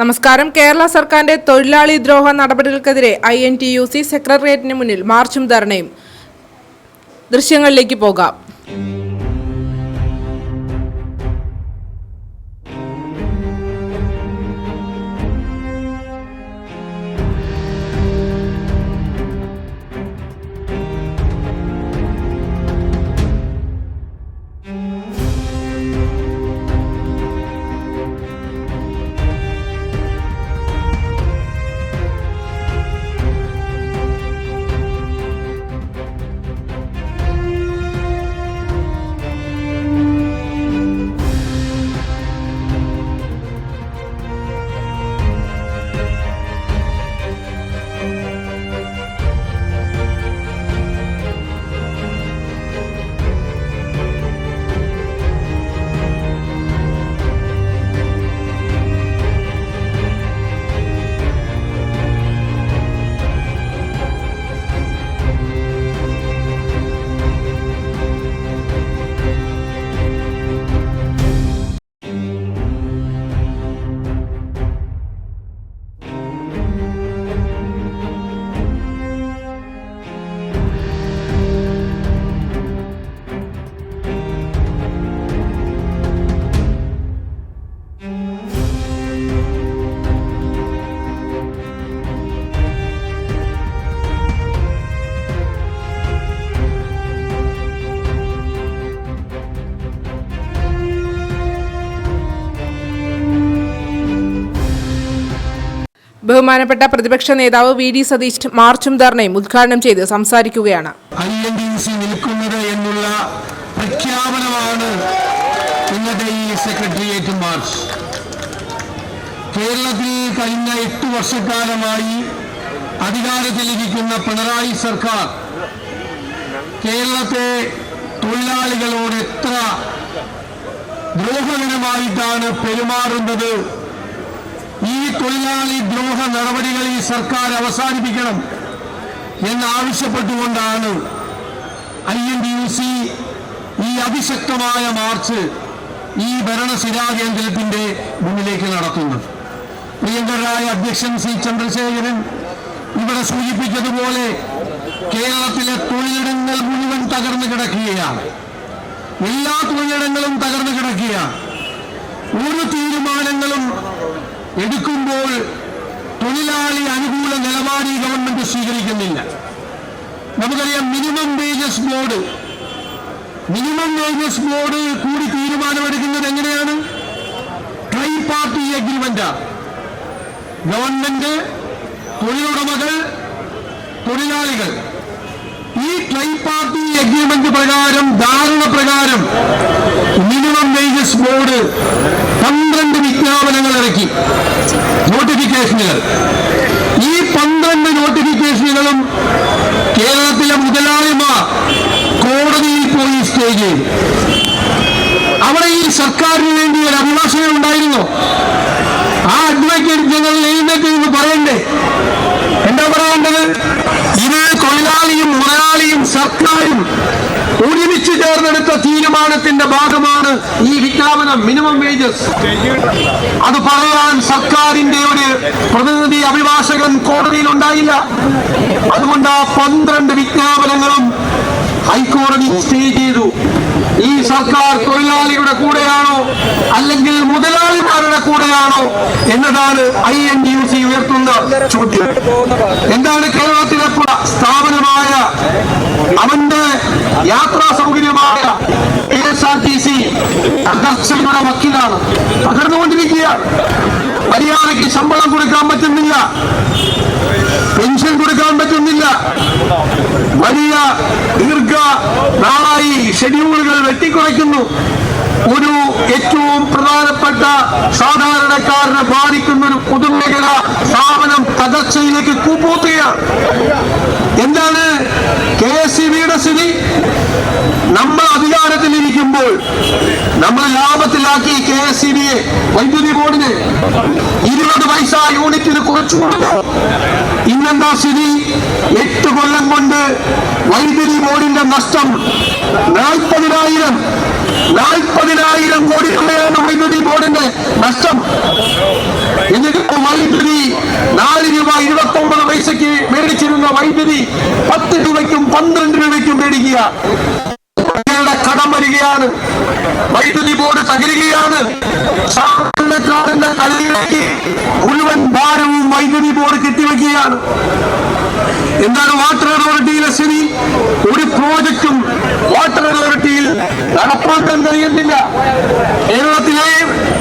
നമസ്കാരം. കേരള സർക്കാരിന്റെ തൊഴിലാളി ദ്രോഹ നടപടികൾക്കെതിരെ I N T U C സെക്രട്ടേറിയറ്റിന് മുന്നിൽ മാർച്ചും ധർണയും. ദൃശ്യങ്ങളിലേക്ക് പോകാം. ബഹുമാനപ്പെട്ട പ്രതിപക്ഷ നേതാവ് വി ഡി സതീഷ് മാർച്ചും ധർണയും ഉദ്ഘാടനം ചെയ്ത് സംസാരിക്കുകയാണ്. എന്നുള്ള പ്രഖ്യാപനമാണ് ഇന്നത്തെ ഈ സെക്രട്ടേറിയറ്റ് കേരളത്തിൽ കഴിഞ്ഞ എട്ട് വർഷക്കാലമായി അധികാരത്തിലിരിക്കുന്ന പിണറായി സർക്കാർ കേരളത്തെ തൊഴിലാളികളോട് എത്ര ദ്രോഹകരമായിട്ടാണ് പെരുമാറുന്നത് തൊഴിലാളി ദ്രോഹ നടപടികൾ ഈ സർക്കാർ അവസാനിപ്പിക്കണം എന്നാവശ്യപ്പെട്ടുകൊണ്ടാണ് I N D U C ഈ അതിശക്തമായ മാർച്ച് ഈ ഭരണസിരാ കേന്ദ്രത്തിന്റെ മുന്നിലേക്ക് നടത്തുന്നത്. പ്രിയങ്കരായ അധ്യക്ഷൻ സി ചന്ദ്രശേഖരൻ ഇവിടെ സൂചിപ്പിച്ചതുപോലെ കേരളത്തിലെ തൊഴിലിടങ്ങൾ മുഴുവൻ തകർന്നു കിടക്കുകയാണ്. എല്ലാ തൊഴിലിടങ്ങളും തകർന്നു കിടക്കുകയാണ്. ഒരു തീരുമാനങ്ങളും എടുക്കുമ്പോൾ തൊഴിലാളി അനുകൂല നിലപാട് ഈ ഗവൺമെന്റ് സ്വീകരിക്കുന്നില്ല. നമുക്കറിയാം minimum wages board minimum wages board കൂടി തീരുമാനമെടുക്കുന്നത് എങ്ങനെയാണ്? ട്രൈ പാർട്ടി അഗ്രിമെന്റ് ഗവൺമെന്റ് തൊഴിലുടമകൾ തൊഴിലാളികൾ. ഈ ട്രൈ പാർട്ടി അഗ്രിമെന്റ് പ്രകാരം ധാരണ പ്രകാരം മിനിമം വേജസ് ബോർഡ് പന്ത്രണ്ട് വിജ്ഞാപനങ്ങൾ ഇറക്കി. നോട്ടിഫിക്കേഷനുകൾ ഈ പന്ത്രണ്ട് നോട്ടിഫിക്കേഷനുകളും കേരളത്തിലെ മുതലാളിമാർ കോടതിയിൽ പോയി സ്റ്റേ ചെയ്തു. അവിടെ ഈ സർക്കാരിന് വേണ്ടി ഒരു അഭിഭാഷകൻ ഉണ്ടായിരുന്നു. തീരുമാനത്തിന്റെ ഭാഗമാണ് ഈ വിജ്ഞാപനം മിനിമം വേജസ് അത് പറയാൻ സർക്കാരിന്റെ ഒരു പ്രതിനിധി അഭിഭാഷകൻ കോടതിയിൽ ഉണ്ടായില്ല. അതുകൊണ്ട് ആ പന്ത്രണ്ട് വിജ്ഞാപനങ്ങളും ഹൈക്കോടതി സ്റ്റേ ചെയ്തു. ഈ സർക്കാർ തൊഴിലാളിയുടെ കൂടെയാണോ അല്ലെങ്കിൽ മുതലാളിമാരുടെ കൂടെയാണോ എന്നതാണ് ഐ എൻ ഡി സി ഉയർത്തുന്ന ചോദ്യം. എന്താണ് കേരളത്തിലെ സ്ഥാപനമായ അവന്റെ യാത്രാ സൗകര്യമായ K S R T C തകർച്ചയുടെ വക്കീലാണ്. തകർന്നുകൊണ്ടിരിക്കുകയാണ്. മര്യാദയ്ക്ക് ശമ്പളം കൊടുക്കാൻ പറ്റുന്നില്ല. പെൻഷൻ കൊടുക്കാൻ പറ്റുന്നില്ല. വലിയ ദീർഘ നാളായി ഷെഡ്യൂളുകൾ വെട്ടിക്കുറയ്ക്കുന്നു. ഒരു ഏറ്റവും പ്രധാനപ്പെട്ട സാധാരണക്കാരനെ ബാധിക്കുന്ന ഒരു പൊതുമേഖല സ്ഥാപനം തകർച്ചയിലേക്ക് കൂപ്പൂത്തുകയാണ് എന്താണ് കെ എസ് സി ബിയുടെ സ്ഥിതി? നമ്മൾ അധികാരത്തിലിരിക്കുമ്പോൾ നമ്മൾ ലാഭത്തിലാക്കി കെ എസ് സി ബിയെ വൈദ്യുതി ബോർഡിന് ഇരുപത് പൈസ യൂണിറ്റിന് കുറച്ചു കൊടുത്തു ഇന്നെന്താ സ്ഥിതി? എട്ട് കൊല്ലം കൊണ്ട് വൈദ്യുതി ബോർഡിന്റെ നഷ്ടം നാൽപ്പതിനായിരം നാൽപ്പതിനായിരം കോടി രൂപയാണ് വൈദ്യുതി ബോർഡിന്റെ നഷ്ടം. എന്നിട്ട് വൈദ്യുതി നാല് രൂപ ഇരുപത്തി ഒമ്പത് പൈസക്ക് മേടിച്ചിരുന്ന വൈദ്യുതി പത്ത് രൂപയ്ക്കും പന്ത്രണ്ട് രൂപയ്ക്കും മേടിക്കുക ജനങ്ങളുടെ കടം വരികയാണ് വൈദ്യുതി ബോർഡ് തകരുകയാണ്. സാധാരണക്കാരന്റെ മുഴുവൻ ഭാരവും വൈദ്യുതി ബോർഡ് കെട്ടിവെക്കുകയാണ്. എന്താണ് വാട്ടർ അതോറിറ്റിയിലെ സ്ഥിതി? ഒരു പ്രോജക്റ്റും വാട്ടർ അതോറിറ്റിയിൽ നടപ്പാക്കാൻ കഴിയുന്നില്ല. കേരളത്തിലെ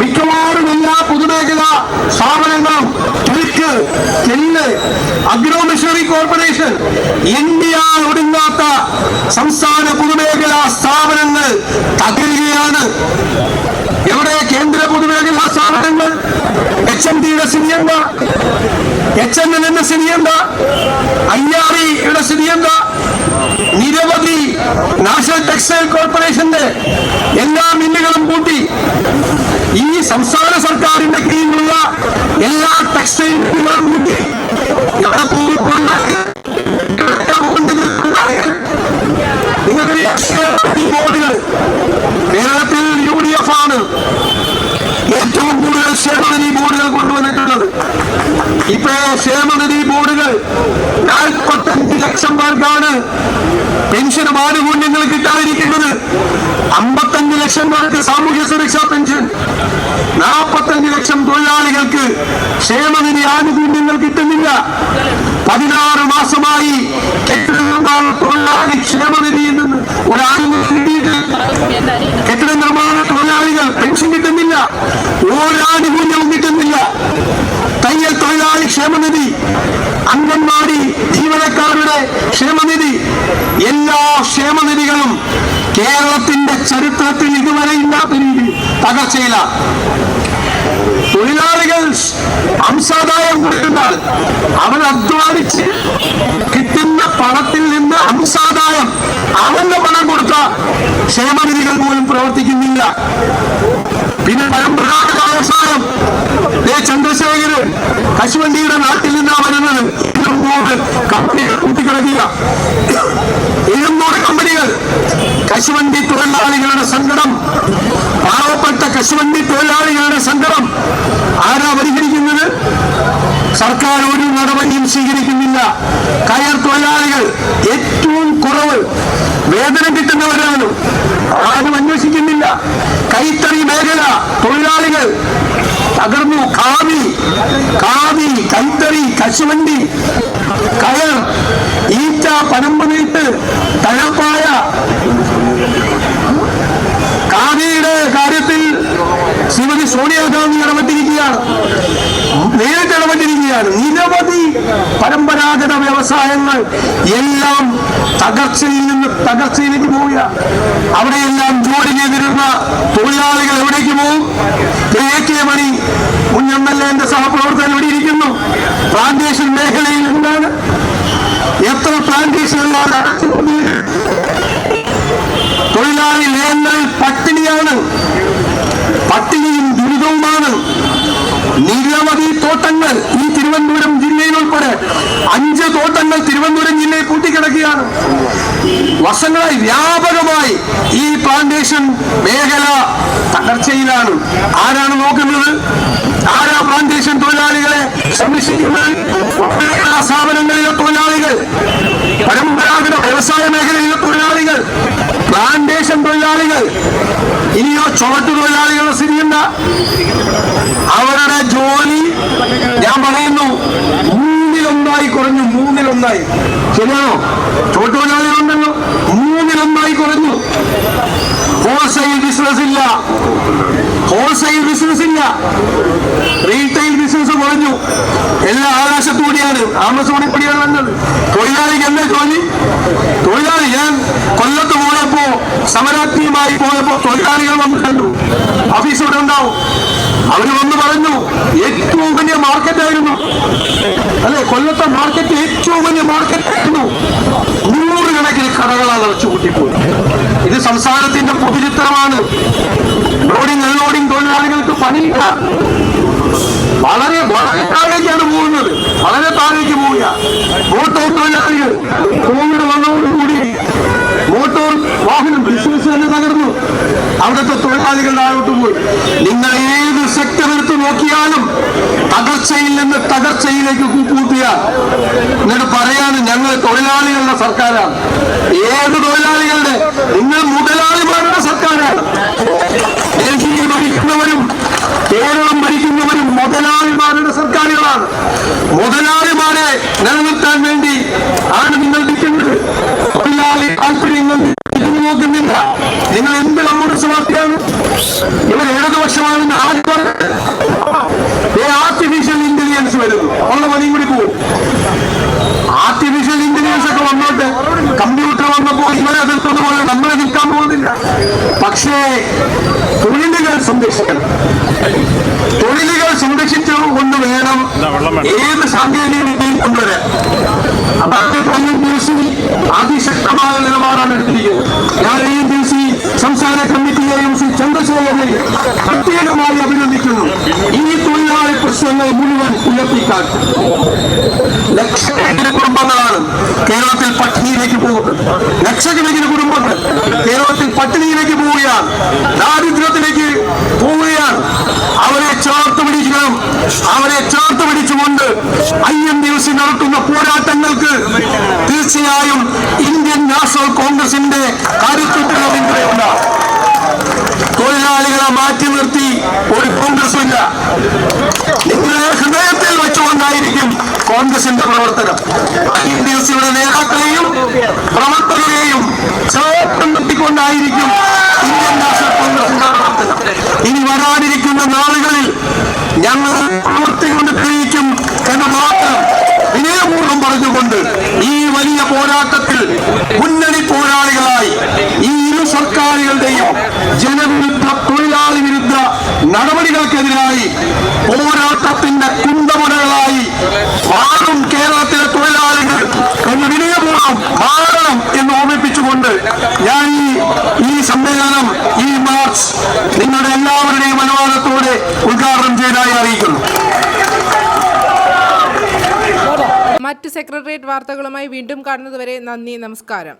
മിക്കവാറും എല്ലാ പൊതുമേഖലാ സ്ഥാപനങ്ങളും ചുരുക്ക് നെല്ല് അഗ്രോ മിഷണറി കോർപ്പറേഷൻ ഇന്ത്യ ഒടുങ്ങാത്ത സംസ്ഥാന പൊതുമേഖലാ സ്ഥാപനങ്ങൾ തകരുകയാണ്. എവിടെ കേന്ദ്ര പൊതുമേഖലാ സ്ഥാപനങ്ങൾ എച്ച് എം ടിയുടെ സ്ഥിതി എന്താ എച്ച് എൻ എല്ലിന്റെ സ്ഥിതി എന്താ ഐ ആർ ഇയുടെ സ്ഥിതി എന്താ നിരവധി നാഷണൽ ടെക്സ്റ്റൈൽ കോർപ്പറേഷന്റെ എല്ലാ മില്ലുകളും കൂട്ടി ഈ സംസ്ഥാന സർക്കാരിന്റെ കീഴിലുള്ള എല്ലാ ടെക്സ്റ്റൈൽ മില്ലുകളും കൂട്ടി പോകുന്നത് നിങ്ങൾക്ക് ഈ ബോർഡുകൾ കേരളത്തിൽ യു ഡി എഫ് ആണ് ഏറ്റവും കൂടുതൽ ക്ഷേമനിധി ബോർഡുകൾ കൊണ്ടുവന്നിട്ടുള്ളത്. ഇപ്പൊ ക്ഷേമനിധി ബോർഡുകൾ നാൽപ്പത്തഞ്ച് ലക്ഷം പേർക്കാണ് പെൻഷൻ ആനുകൂല്യങ്ങൾ കിട്ടാതിരിക്കുന്നത്. അമ്പത്തഞ്ച് ലക്ഷം പേർക്ക് സാമൂഹ്യ സുരക്ഷാ പെൻഷൻ നാൽപ്പത്തഞ്ച് ലക്ഷം തൊഴിലാളികൾക്ക് ക്ഷേമനിധി ആനുകൂല്യങ്ങൾ കിട്ടുന്നില്ല. പതിനാറ് മാസമായി കെട്ടിട നിർമ്മാണ തൊഴിലാളി ക്ഷേമനിധിയിൽ നിന്ന് ഒരു ആനുകൂല്യം കിട്ടിയിട്ടില്ല കെട്ടിട നിർമ്മാണ തൊഴിലാളികൾ പെൻഷൻ കിട്ടുന്നില്ല ഒരാനുകൂല്യവും കിട്ടുന്നില്ല തയ്യൽ തൊഴിലാളി ക്ഷേമനിധി അംഗൻവാടി ജീവനക്കാരുടെ ക്ഷേമനിധി എല്ലാ ക്ഷേമനിധികളും കേരളത്തിന്റെ ചരിത്രത്തിൽ ഇതുവരെ ഇല്ലാത്ത രീതി തകർച്ചയിലാണ് തൊഴിലാളികൾ അംശാദായം കൊടുക്കുന്നാൽ അവൻ അധ്വാനിച്ച് കിട്ടുന്ന പണത്തിൽ നിന്ന് അംശാദായം അവന്റെ പണം കൊടുത്ത ക്ഷേമനിധികൾ പോലും പ്രവർത്തിക്കുന്നില്ല. പിന്നെ പരമ്പരാഗത വ്യവസായം. ചന്ദ്രശേഖരൻ കശുവണ്ടിയുടെ നാട്ടിൽ നിന്നാണ് വരുന്നത്. കൂട്ടിക്കിടക്കുക. കശുവണ്ടി തൊഴിലാളികളുടെ സങ്കടം. പാവപ്പെട്ട കശുവണ്ടി തൊഴിലാളികളുടെ സങ്കടം. ആരാ പരിഹരിക്കുന്നത്? സർക്കാർ ഒരു നടപടിയും സ്വീകരിക്കുന്നില്ല. കയർ തൊഴിലാളികൾ ഏറ്റവും കുറവ്. വേതനം കിട്ടുന്നവരാണ്. ആരും അന്വേഷിക്കുന്നില്ല. കൈത്തറി മേഖല തൊഴിലാളികൾ തകർന്നു. കാവി കാവി കൈത്തറി കശുവണ്ടി കയർ ഈറ്റ പനമ്പ് ഇടപെട്ടിരിക്കുകയാണ് നിരവധി പരമ്പരാഗത വ്യവസായങ്ങൾ എല്ലാം തകർച്ചയിൽ നിന്ന് തകർച്ചയിലേക്ക് പോവുക അവിടെയെല്ലാം ജോലി ചെയ്തിരുന്ന തൊഴിലാളികൾ എവിടേക്ക് പോകും എ കെ മണി മുൻ എം എൽ എന്റെ സഹപ്രവർത്തകൻ ഇവിടെ ഇരിക്കുന്നു. പ്ലാന്റേഷൻ മേഖലയിൽ എന്താണ്? എത്ര പ്ലാന്റേഷനുകളാണ് തൊഴിലാളി ലേനൽ പട്ടിണിയാണ്. പട്ടിണിയും ദുരിതവുമാണ്. നിരവധി തോട്ടങ്ങൾ ഈ തിരുവനന്തപുരം ജില്ലയിൽ ഉൾപ്പെടെ അഞ്ച് തോട്ടങ്ങൾ തിരുവനന്തപുരം ജില്ലയിൽ പൂട്ടിക്കിടക്കുകയാണ്. വർഷങ്ങളായി വ്യാപകമായി ഈ പ്ലാന്റേഷൻ മേഖല തകർച്ചയിലാണ്. ആരാണ് നോക്കുന്നത്? ആരാ പ്ലാന്റേഷൻ തൊഴിലാളികളെ സംരക്ഷിക്കുന്നത്? സ്ഥാപനങ്ങളിലെ തൊഴിലാളികൾ പരമ്പരാഗത വ്യവസായ മേഖലയിലെ തൊഴിലാളികൾ പ്ലാന്റേഷൻ തൊഴിലാളികൾ ഇനിയോ ചുവട്ടു തൊഴിലാളികളുടെ സ്ഥിതി അവരുടെ ജോലി ഞാൻ പറയുന്നു മൂന്നിലൊന്നായി കുറഞ്ഞു മൂന്നിലൊന്നായി ശരിയാണോ? ഉണ്ടല്ലോ മൂന്നിലൊന്നായി കുറഞ്ഞു. ഹോൾസെയിൽ ബിസിനസ് ഇല്ല. ഹോൾസെയിൽ ബിസിനസ് ഇല്ല. റീറ്റെയിൽ ബിസിനസ് കുറഞ്ഞു. എല്ലാം ആകാശത്തൂടിയാണ് താമസം കൂടിയാണ് വന്നത്. തൊഴിലാളിക്ക് എന്താ ജോലി? തൊഴിലാളി ഞാൻ കൊല്ലത്ത് പോയപ്പോ സമരാജ്ഞിയുമായി പോയപ്പോ തൊഴിലാളികൾ വന്ന് കണ്ടു. ഓഫീസ് ഇവിടെ ഉണ്ടാവും. അവർ വന്ന് പറഞ്ഞു ഏറ്റവും വലിയ മാർക്കറ്റ് ആയിരുന്നു. അല്ലെ കൊല്ലത്തെ മാർക്കറ്റ് ഏറ്റവും വലിയ മാർക്കറ്റ് ആയിരുന്നു. നൂറുകണക്കിന് കടകളാണ് അടച്ചുകൂട്ടിപ്പോയി ഇത് സംസാരത്തിന്റെ പൊതുചിത്രമാണ്. ലോഡിംഗ് അൺലോഡിംഗ് തൊഴിലാളികൾക്ക് പണിയില്ല. വളരെ വളരെ താഴേക്കാണ് പോകുന്നത്. വളരെ താഴേക്ക് പോവുക. മോട്ടോർ തൊഴിലാളികൾ കോവിഡ് വന്നതോടുകൂടി മോട്ടോർ വാഹനം ബിസിനസ് തന്നെ തകർന്നു. അവിടുത്തെ തൊഴിലാളികൾ താഴോട്ട് പോയി. നിങ്ങൾ ഏത് സെക്ടർ എടുത്ത് നോക്കിയാലും തകർച്ചയിൽ നിന്ന് തകർച്ചയിലേക്ക് കൂപ്പൂട്ടിയ എന്നിട്ട് പറയാണ് ഞങ്ങൾ തൊഴിലാളികളുടെ സർക്കാരാണ്. ഏത് തൊഴിലാളികളുടെ? നിങ്ങൾ മുതലാളിമാരുടെ സർക്കാരാണ് ഡൽഹിയിൽ ഭരിക്കുന്നവരും കേരളം ഭരിക്കുന്നവരും മുതലാളിമാരുടെ സർക്കാരുകളാണ് മുതലാളിമാരെ നിലനിർത്താൻ വേണ്ടി ആണ് നിങ്ങൾ നിൽക്കുന്നത്. തൊഴിലാളി താല്പര്യങ്ങൾ നോക്കുന്നില്ല. നിങ്ങൾ എന്ത് കമ്മ്യൂണിസ്റ്റ് പാർട്ടിയാണ് ഇവർ ഇടതുപക്ഷമാണെന്ന് ആദ്യം പക്ഷേ തൊഴിലുകൾ സംരക്ഷിക്കണം. തൊഴിലുകൾ സംരക്ഷിച്ചു കൊണ്ട് വേണം ഏത് സാങ്കേതിക വിദ്യയും കൊണ്ടുവരാൻ അപ്പൊ അത് കഴിഞ്ഞ ദിവസം സി അതിശക്തമായ നിലപാടാണ് എടുത്തിരിക്കുന്നത്. ഞാൻ ഈ ദിവസം സി സംസ്ഥാന കമ്മിറ്റിയെയും ശ്രീ ചന്ദ്രശേഖരനെ പ്രത്യേകമായി അഭിനന്ദിക്കുന്നു. ഈ പ്രശ്നങ്ങൾ മുഴുവൻ ഉയർത്തിക്കാട്ടും ലക്ഷക്കണക്കിന് കുടുംബങ്ങളാണ് കേരളത്തിൽ പട്ടിണിയിലേക്ക് പോകുന്നത്. ലക്ഷക്കണക്കിന് കുടുംബങ്ങൾ കേരളത്തിൽ പട്ടിണിയിലേക്ക് പോവുകയാണ്. ദാരിദ്ര്യത്തിലേക്ക് പോവുകയാണ്. അവരെ ചേർത്ത് പിടിക്കണം. അവരെ ചേർത്ത് പിടിച്ചുകൊണ്ട് ഐ എൻ ഡി സി നടത്തുന്ന പോരാട്ടങ്ങൾക്ക് തീർച്ചയായും ഇന്ത്യൻ നാഷണൽ കോൺഗ്രസിന്റെ പിന്തുണയുണ്ടാകും തൊഴിലാളികളെ മാറ്റി നിർത്തി ഒരു കോൺഗ്രസ് ഇല്ല. നിങ്ങളുടെ ഹൃദയത്തിൽ വെച്ചുകൊണ്ടായിരിക്കും കോൺഗ്രസിന്റെ പ്രവർത്തനം. ഡി സിയുടെ നേതാക്കളെയും പ്രവർത്തകരെയും ചേർത്തും നിർത്തിക്കൊണ്ടായിരിക്കും ഇന്ത്യൻ നാഷണൽ കോൺഗ്രസിന്റെ പ്രവർത്തനം. ഇനി വരാനിരിക്കുന്ന നാളുകളിൽ ഞങ്ങൾ പ്രവർത്തിക്കൊണ്ട് പോരാട്ടത്തിന്റെ കുന്തമുനകളായി മാറും കേരളത്തിലെ തൊഴിലാളികൾ എന്ന് വിനയപൂർവം മാറണം എന്ന് ഓർമ്മിപ്പിച്ചുകൊണ്ട് ഞാൻ ഈ ഈ സമ്മേളനം ഈ മാർച്ച് നിങ്ങളുടെ എല്ലാവരുടെയും അനുവാദത്തോടെ ഉദ്ഘാടനം ചെയ്തതായി അറിയിക്കുന്നു. മറ്റ് സെക്രട്ടേറിയറ്റ് വാർത്തകളുമായി വീണ്ടും കാണുന്നതുവരെ നന്ദി നമസ്കാരം.